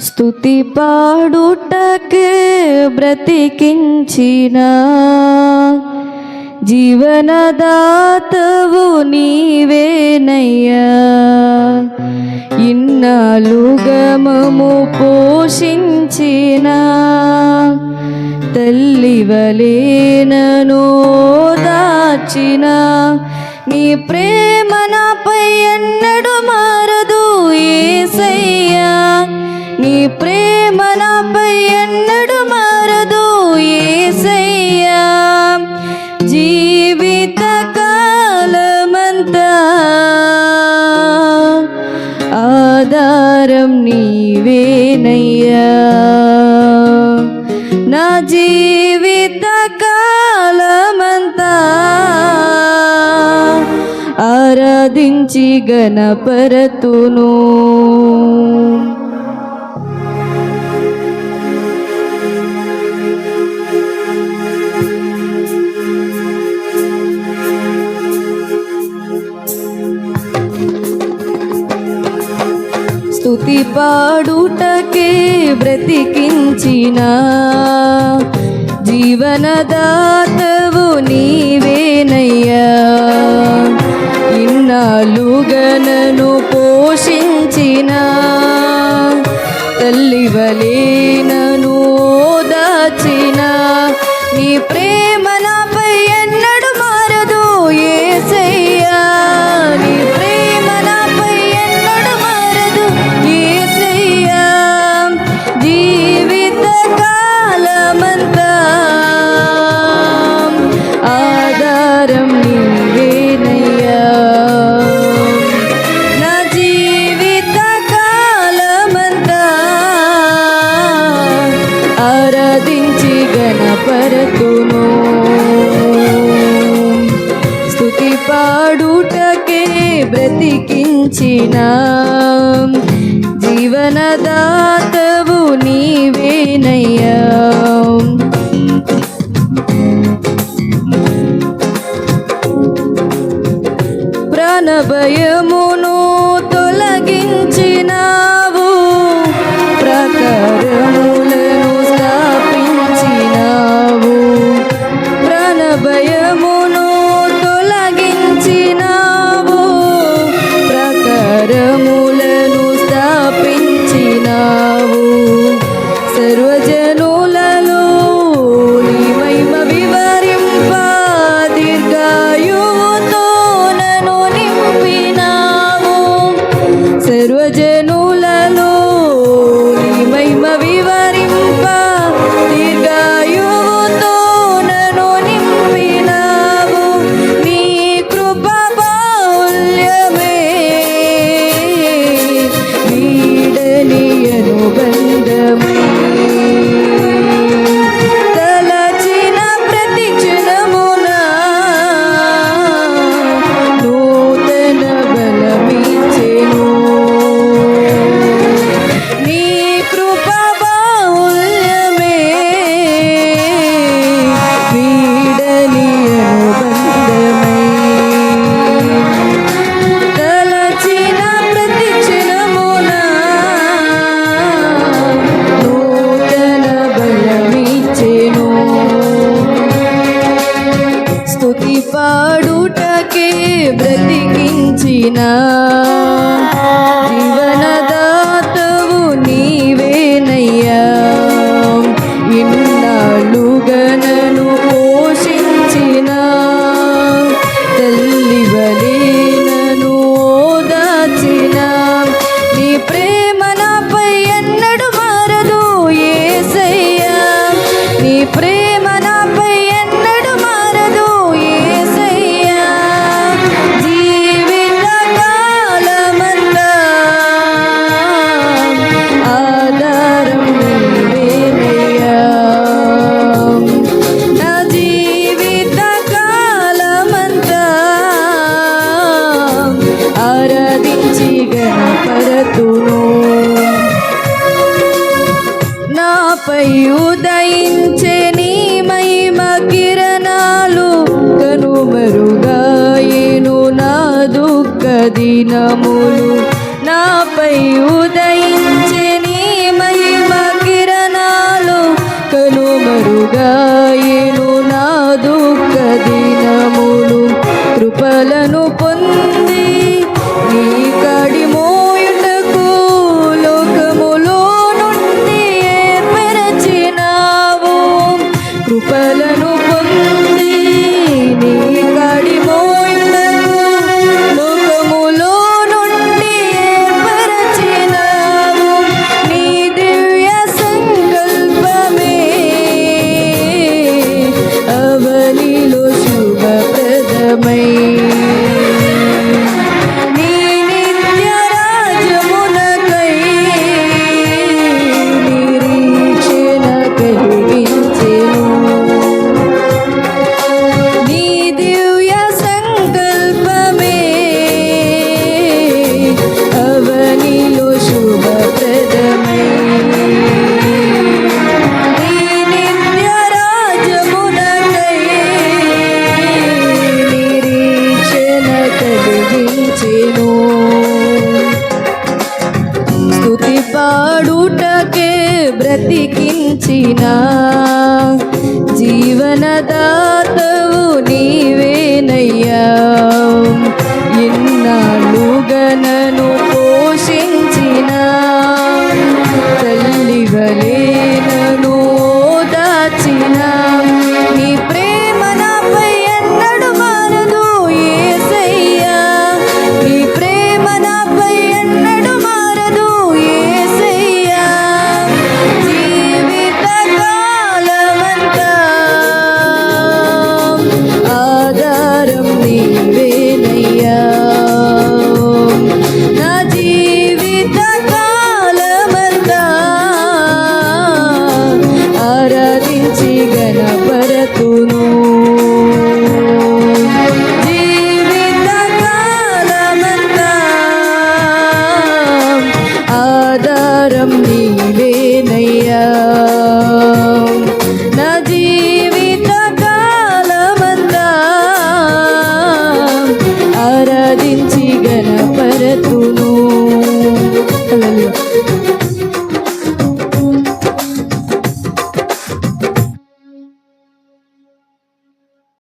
స్థుతి పాడుటకే బ్రతికించిన జీవనదాతవు నీవేనయ్యా. ఇన్నాలుగమము పోషించిన తల్లివలే నను దాచిన నీ ప్రేమ నాపై ఎన్నడు మారదు ఏసయ్యా. నీ ప్రేమ నాపై ఎన్నడు మారదు ఏసయ్యా. జీవిత కాలమంతా ఆధారం నీవేనయ్యా. నా జీవిత కాలమంతా ఆరాధించి గణపరతును ప్రతి పాడుటకే బ్రతికించిన జీవనదాతవు నీవేనయ్యా. ఇన్నాలుగనను పోషించినా ఆరాధించి గణపరతును. స్థుతి పాడుటకే బ్రతికించిన. జీవనదాతవు నీవేనయ్యా. ప్రాణభయమును తొలగించినా. സ്വന്തമേ হুয়াই కలిగించెను స్థుతి పాడుటకే బ్రతికించిన. జీవనదాతవు నీవేనయ్యా.